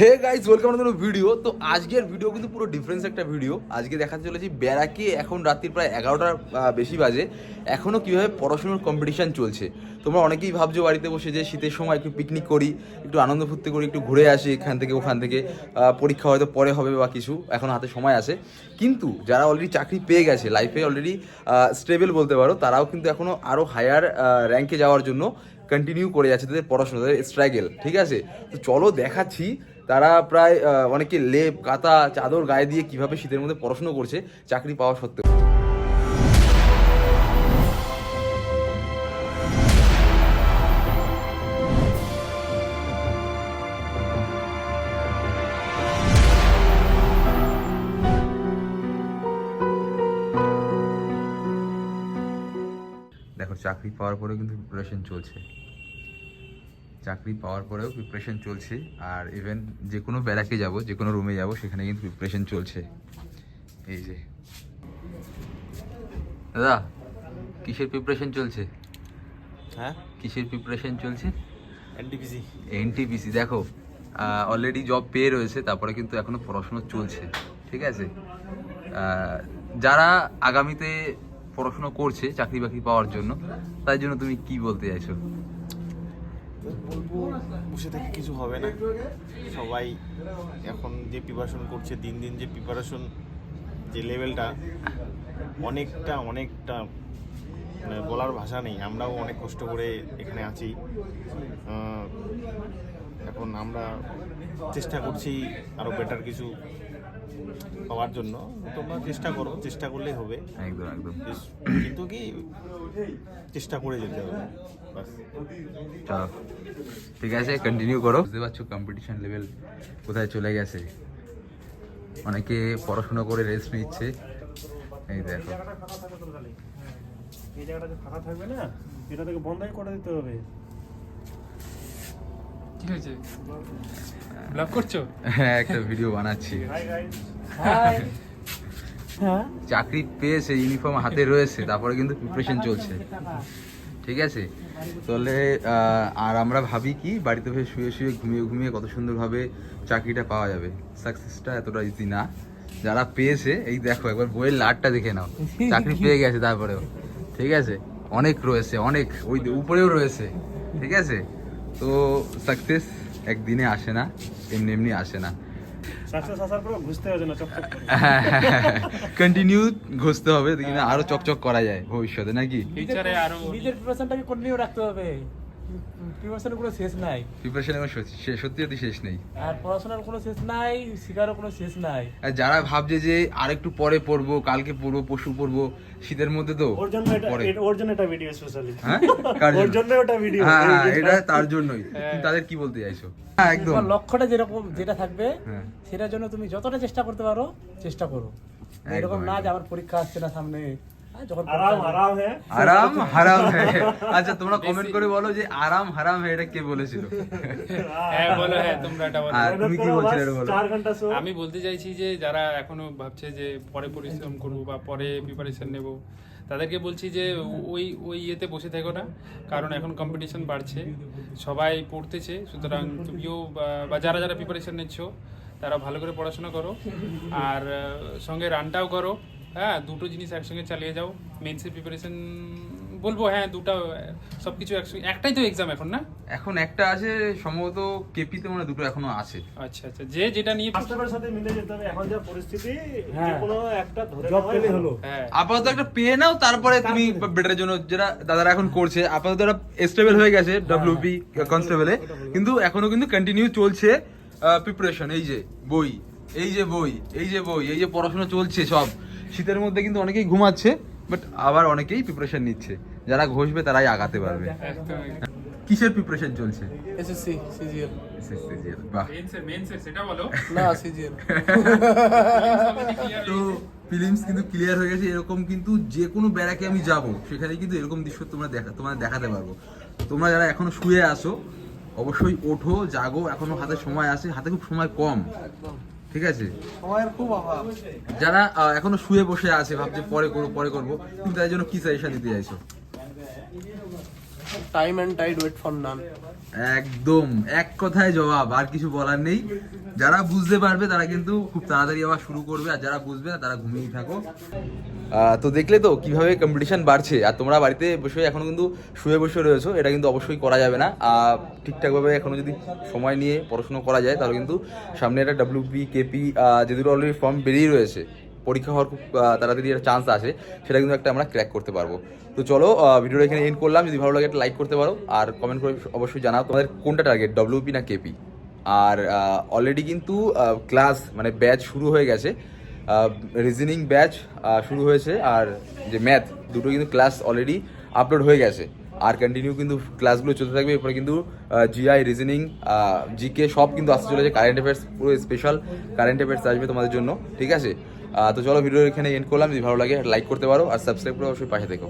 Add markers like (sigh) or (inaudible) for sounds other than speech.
Hey guys welcome to video তো আজকের video কিন্তু পুরো ডিফারেন্স একটা ভিডিও আজকে দেখাতে চলেছি ব্যারাকে। এখন রাত্রির প্রায় এগারোটার বেশি বাজে। এখনও কীভাবে পড়াশোনার কম্পিটিশান চলছে? তোমরা অনেকেই ভাবছ বাড়িতে বসে যে শীতের সময় একটু পিকনিক করি, একটু আনন্দ ফুর্তি করি, একটু ঘুরে আসি এখান থেকে ওখান থেকে। পরীক্ষা হয়তো পরে হবে বা কিছু, এখন হাতে সময় আছে। কিন্তু যারা অলরেডি চাকরি পেয়ে গেছে লাইফে অলরেডি স্টেবল বলতে পারো, তারাও কিন্তু এখনও আরও হায়ার র্যাঙ্কে যাওয়ার জন্য কন্টিনিউ করে যাচ্ছে তাদের পড়াশোনা, তাদের স্ট্রাগেল ঠিক আছে? তো চলো দেখাচ্ছি তারা প্রায় অনেকে লেপ কাতা চাদর গায়ে দিয়ে কীভাবে শীতের মধ্যে পড়াশুনো করছে, চাকরি পাওয়া সত্ত্বেও। দেখো, চাকরি পাওয়ার পরে কিন্তু প্রিপারেশন চলছে। চাকরি পাওয়ার পরেও প্রিপারেশন চলছে। আর ইভেন যে কোনো ব্যারাকে যাব যে কোনো রুমে যাব সেখানে কিন্তু প্রিপারেশন চলছে। এই যে। দাদা কিসের প্রিপারেশন চলছে? হ্যাঁ? কিসের প্রিপারেশন চলছে? এনটিপিসি এনটিপিসি দেখো অলরেডি জব পেয়ে রয়েছে তারপরে কিন্তু এখনও পড়াশোনা চলছে ঠিক আছে? যারা আগামীতে পড়াশোনা করছে চাকরি বাকরি পাওয়ার জন্য তাই জন্য তুমি কি বলতে চাইছো? বলব, বসে থেকে কিছু হবে না। সবাই এখন যে প্রিপারেশন করছে, দিন দিন যে প্রিপারেশন যে লেভেলটা অনেকটা অনেকটা মানে বলার ভাষা নেই। আমরাও অনেক কষ্ট করে এখানে আছি। এখন আমরা চেষ্টা করছি আরও বেটার কিছু পাওয়ার জন্য। তোমরা চেষ্টা করো চেষ্টা করলেই হবে। একদম একদম। কিন্তু কি চেষ্টা করে যেতে হবে। চলো। ঠিক আছে কন্টিনিউ করো। বুঝতে পারছ কম্পিটিশন লেভেল কোথায় চলে গেছে? অনেকে পড়াশোনা করে রেস্ট নিচ্ছে। এই দেখো। এই জায়গাটা যে ফাঁকা থাকবে না এটা থেকে বন্ধই করে দিতে হবে। কি হয়েছে ব্লগ করছ? হ্যাঁ একটা ভিডিও বানাচ্ছি। চাকরি পেয়েছে ইউনিফর্ম হাতে রয়েছে তারপরে কিন্তু প্রিপারেশন চলছে। ঠিক আছে? তাহলে আর আমরা ভাবি কি বাড়িতে বসে শুয়ে শুয়ে ঘুমিয়ে ঘুমিয়ে কত সুন্দরভাবে চাকরিটা পাওয়া যাবে। সাকসেসটা এতটা ইজি না। যারা পেয়েছে এই দেখো একবার বইয়ের লাটটা দেখে নাও। চাকরি পেয়ে গেছে তারপরেও। ঠিক আছে? অনেক রয়েছে অনেক। ওই উপরেও রয়েছে। ঠিক আছে? তো সাকসেস একদিনে আসে না এমনি এমনি আসে না। কন্টিনিউ ঘষতে হবে (laughs) আরও চকচক করা যায় ভবিষ্যতে নাকি? ফিউচারে আরও নিজের প্রিপারেশনটাকে কন্টিনিউ রাখতে হবে। প্রিপারেশনের কোনো শেষ নাই। প্রিপারেশন আমার সত্যি সত্যি শেষ নেই। আর পড়াশোনার কোনো শেষ নাই শেখারও কোনো শেষ নাই। আর যারা ভাবছে যে আরেকটু পরে পড়ব কালকে পড়ব পশু পড়ব শীতের মধ্যে তো ওর জন্য এটা ওর জন্য এটা ভিডিও স্পেশালি হ্যাঁ? (laughs) ওর জন্য? ভিডিও হ্যাঁ হ্যাঁ এটা তার জন্যই। তুমি তাদের কি বলতে চাইছো? হ্যাঁ একদম। লক্ষ্যটা যেরকম যেটা থাকবে হ্যাঁ। সেটার জন্য তুমি যতটা চেষ্টা করতে পারো চেষ্টা করো। এরকম না যে আমার পরীক্ষা আসছে না সামনে। হ্যাঁ, আরাম আসবে- আরাম হ্যাঁ। (laughs) হারাম হ্যাঁ। (laughs) আচ্ছা তোমরা কমেন্ট করে বলো যে আরাম হারাম হ্যাঁ এটা কে বলেছিল? (laughs) হ্যাঁ বলো হ্যাঁ তোমরা এটা বলো। তুমি কি বলছিলে এটা বলো? চার ঘণ্টা শো। আমি বলতে চাইছি যে যারা এখনও ভাবছে যে পরে পরিশ্রম করব বা পরে প্রিপারেশন নেব তাদেরকে বলছি যে ওই ওই ইয়েতে বসে থেকো না কারণ এখন কম্পিটিশন বাড়ছে। সবাই পড়তেছে সুতরাং তুমিও বা- বা যারা যারা প্রিপারেশন নিচ্ছ তারা ভালো করে পড়াশোনা করো। আর সঙ্গে রানটাও করো। হ্যাঁ দুটো জিনিস একসঙ্গে চালিয়ে যাও। মেন্সের প্রিপারেশন বলব হ্যাঁ দুটো সব কিছু একসঙ্গে একটাই তো এক্সাম এখন না? এখন একটা আছে সম্ভবত কেপিতে মানে দুটো এখনও আছে। আচ্ছা আচ্ছা যে যেটা নিয়ে বাস্তবের সাথে মিলে যেতে হবে এখন যা পরিস্থিতি হ্যাঁ। যে কোনো একটা ধরে জব পেলে হলো। হ্যাঁ। আপাতত একটা পেয়ে নাও তারপরে তুমি বেটারের জন্য যেটা দাদারা এখন করছে আপাতত একটা স্টেবল হয়ে গেছে ডাব্লিউপি কনস্টেবলে কিন্তু এখনও কিন্তু কন্টিনিউ চলছে প্রিপারেশন এই যে বই এই যে বই এই যে বই এই যে পড়াশোনা চলছে সব। শীতের মধ্যে কিন্তু অনেকেই ঘুমাচ্ছে বাট আবার অনেকেই প্রিপারেশন নিচ্ছে। যারা ঘষবে তারাই আগাতে পারবে। কিসের প্রিপারেশন চলছে? এসএসসি সিজিএল SSCGL, বাহ। মেন্সের মেন্সের সেটা বলো। না সিজিএল তো ফিলিমস কিন্তু ক্লিয়ার হয়ে গেছে এরকম কিন্তু যে কোনো ব্যারাকে আমি যাব সেখানে কিন্তু এরকম দৃশ্য তোমরা দেখা দেখাতে পারব। তোমরা যারা এখনও শুয়ে আসো অবশ্যই ওঠো জাগো এখনও হাতে সময় আছে হাতে খুব সময় কম। ঠিক আছে? সময়ের খুব অভাব। যারা এখনও শুয়ে বসে আছে ভাবছে পরে করব পরে করব তুমি তাদের জন্য কি সাজেশন দিতে চাইছো? Time and tide wait for none একদম এক কথায় জবাব আর কিছু বলার নেই। যারা বুঝতে পারবে তারা কিন্তু খুব তাড়াতাড়ি আবার শুরু করবে আর যারা বুঝবে না তারা ঘুমিয়েই থাকো। তো দেখলে তো কীভাবে কম্পিটিশন বাড়ছে। আর তোমরা বাড়িতে বসে এখনও কিন্তু শুয়ে বসে রয়েছো, এটা কিন্তু অবশ্যই করা যাবে না। ঠিকঠাকভাবে এখনও যদি সময় নিয়ে পড়াশুনো করা যায়, তাহলে কিন্তু সামনে একটা ডাব্লিউপি কেপি যে দুটো অলরেডি ফর্ম বেরিয়ে রয়েছে, পরীক্ষা হওয়ার খুব তাড়াতাড়ি একটা চান্স আছে, সেটা কিন্তু একটা আমরা ক্র্যাক করতে পারব। তো চলো ভিডিওটা এখানে এন্ড করলাম। যদি ভালো লাগে একটা লাইক করতে পারো, আর কমেন্ট করে অবশ্যই জানাও তোমাদের কোনটা টার্গেট ডব্লিউপি না কেপি আর অলরেডি কিন্তু ক্লাস মানে ব্যাচ শুরু হয়ে গেছে। রিজনিং ব্যাচ শুরু হয়েছে আর যে ম্যাথ দুটো কিন্তু ক্লাস অলরেডি আপলোড হয়ে গেছে। আর কন্টিনিউ কিন্তু ক্লাসগুলো চলতে থাকবে, এরপরে কিন্তু জিআই রিজনিং জিকে সব কিন্তু আসতে চলেছে কারেন্ট অ্যাফেয়ার্স পুরো স্পেশাল কারেন্ট অ্যাফেয়ার্স আসবে তোমাদের জন্য, ঠিক আছে? তো চলো ভিডিও এখানে এন্ড করলাম, যদি ভালো লাগে লাইক করতে পারো, আর সাবস্ক্রাইব করে অবশ্যই পাশে থেকো।